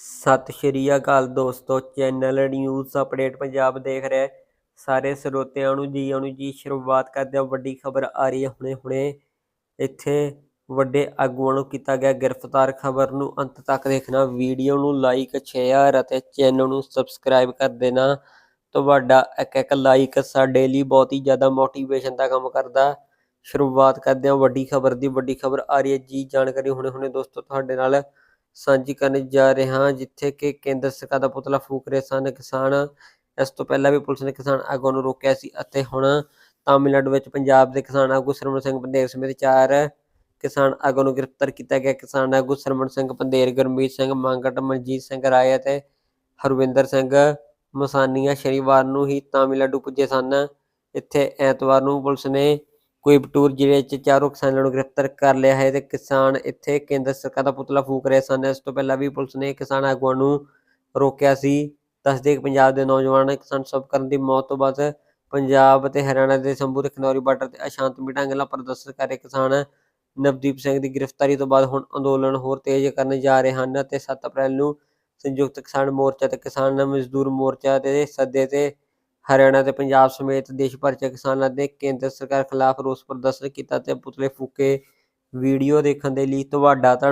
ਸਤਿ ਸ਼੍ਰੀ ਅਕਾਲ ਦੋਸਤੋ, channel news update Punjab ਦੇਖ ਰਹੇ ਸਾਰੇ ਸਰੋਤਿਆਂ ਨੂੰ ਜੀ ਆਇਆਂ ਜੀ, ਸ਼ੁਰੂਆਤ ਕਰਦੇ ਹਾਂ। ਵੱਡੀ ਖਬਰ ਆ ਰਹੀ ਹੈ ਹੁਣੇ ਹੁਣੇ। ਇੱਥੇ ਵੱਡੇ ਆਗੂਆਂ ਨੂੰ ਕੀਤਾ ਗਿਆ ਗ੍ਰਿਫਤਾਰ। ਖਬਰ ਨੂੰ ਅੰਤ ਤੱਕ ਦੇਖਣਾ। ਵੀਡੀਓ ਨੂੰ ਲਾਈਕ ਸ਼ੇਅਰ ਅਤੇ ਚੈਨਲ ਨੂੰ ਸਬਸਕ੍ਰਾਈਬ ਕਰ ਦੇਣਾ। ਤੁਹਾਡਾ ਇੱਕ ਇੱਕ ਲਾਈਕ ਸਾਡੇ ਲਈ ਬਹੁਤ ਹੀ ਜ਼ਿਆਦਾ ਮੋਟੀਵੇਸ਼ਨ ਦਾ ਕੰਮ ਕਰਦਾ। ਸ਼ੁਰੂਆਤ ਕਰਦੇ ਹਾਂ। ਵੱਡੀ ਖਬਰ ਦੀ ਵੱਡੀ ਖਬਰ ਆ ਰਹੀ ਹੈ। ਜੀ, ਜਾਣਕਾਰੀ ਹੁਣੇ ਹੁਣੇ ਦੋਸਤੋ ਤੁਹਾਡੇ ਨਾਲ ਸਾਂਝੀ ਕਰਨ ਜਾ ਰਹੇ ਹਾਂ, ਜਿੱਥੇ ਕਿ ਕੇਂਦਰ ਸਰਕਾਰ ਦਾ ਪੁਤਲਾ ਫੂਕ ਰਹੇ ਸਨ। ਕਿਸਾਨ ਇਸ ਤੋਂ ਪਹਿਲਾਂ ਵੀ ਪੁਲਿਸ ਨੇ ਕਿਸਾਨ ਆਗੂਆਂ ਨੂੰ ਰੋਕਿਆ ਸੀ ਅਤੇ ਹੁਣ ਤਾਮਿਲਨਾਡੂ ਵਿੱਚ ਪੰਜਾਬ ਦੇ ਕਿਸਾਨ ਆਗੂ ਸਰਵਣ ਸਿੰਘ ਪੰਦੇਰ ਸਮੇਤ ਚਾਰ ਕਿਸਾਨ ਆਗੂਆਂ ਨੂੰ ਗ੍ਰਿਫਤਾਰ ਕੀਤਾ ਗਿਆ। ਕਿਸਾਨ ਆਗੂ ਸਰਵਣ ਸਿੰਘ ਪੰਦੇਰ ਗੁਰਮੀਤ ਸਿੰਘ ਮੰਗਟ, ਮਨਜੀਤ ਸਿੰਘ ਰਾਏ ਅਤੇ ਹਰਵਿੰਦਰ ਸਿੰਘ ਮਸਾਨੀਆ ਸ਼ਨੀਵਾਰ ਨੂੰ ਹੀ ਤਾਮਿਲਨਾਡੂ ਪੁੱਜੇ ਸਨ। ਇੱਥੇ ਐਤਵਾਰ ਨੂੰ ਪੁਲਿਸ ਨੇ ਕੋਇਬਟੂਰ ਜ਼ਿਲ੍ਹੇ 'ਚ ਚਾਰੋਂ ਕਿਸਾਨਾਂ ਨੂੰ ਗ੍ਰਿਫਤਾਰ ਕਰ ਲਿਆ ਹੈ ਤੇ ਕਿਸਾਨ ਇੱਥੇ ਕੇਂਦਰ ਸਰਕਾਰ ਦਾ ਪੁਤਲਾ ਫੂਕ ਰਹੇ ਸਨ। ਇਸ ਤੋਂ ਪਹਿਲਾਂ ਵੀ ਪੁਲਿਸ ਨੇ ਕਿਸਾਨ ਆਗੂਆਂ ਨੂੰ ਰੋਕਿਆ ਸੀ। ਦੱਸਦੇ ਕਿ ਪੰਜਾਬ ਦੇ ਨੌਜਵਾਨ ਕਿਸਾਨ ਸਭ ਕਰਨ ਦੀ ਮੌਤ ਤੋਂ ਬਾਅਦ ਪੰਜਾਬ ਅਤੇ ਹਰਿਆਣਾ ਦੇ ਸੰਭੂ ਤੇ ਖਨੌਰੀ ਬਾਰਡਰ ਤੇ ਅਸ਼ਾਂਤਮਈ ਢੰਗ ਨਾਲ ਪ੍ਰਦਰਸ਼ਨ ਕਰ ਰਹੇ ਕਿਸਾਨ ਨਵਦੀਪ ਸਿੰਘ ਦੀ ਗ੍ਰਿਫਤਾਰੀ ਤੋਂ ਬਾਅਦ ਹੁਣ ਅੰਦੋਲਨ ਹੋਰ ਤੇਜ਼ ਕਰਨ ਜਾ ਰਹੇ ਹਨ ਤੇ 7 ਅਪ੍ਰੈਲ ਨੂੰ ਸੰਯੁਕਤ ਕਿਸਾਨ ਮੋਰਚਾ ਤੇ ਕਿਸਾਨ ਮਜ਼ਦੂਰ ਮੋਰਚਾ ਦੇ ਸੱਦੇ ਤੇ ਹਰਿਆਣਾ ਤੇ ਪੰਜਾਬ ਸਮੇਤ ਦੇਸ਼ ਭਰ 'ਚ ਕਿਸਾਨਾਂ ਨੇ ਕੇਂਦਰ ਸਰਕਾਰ ਖਿਲਾਫ ਰੋਸ ਪ੍ਰਦਰਸ਼ਨ ਕੀਤਾ ਤੇ ਪੁਤਲੇ ਫੂਕੇ ਵੀਡੀਓ ਦੇਖਣ ਦੇ ਲਈ ਤੁਹਾਡਾ ਧੰਨ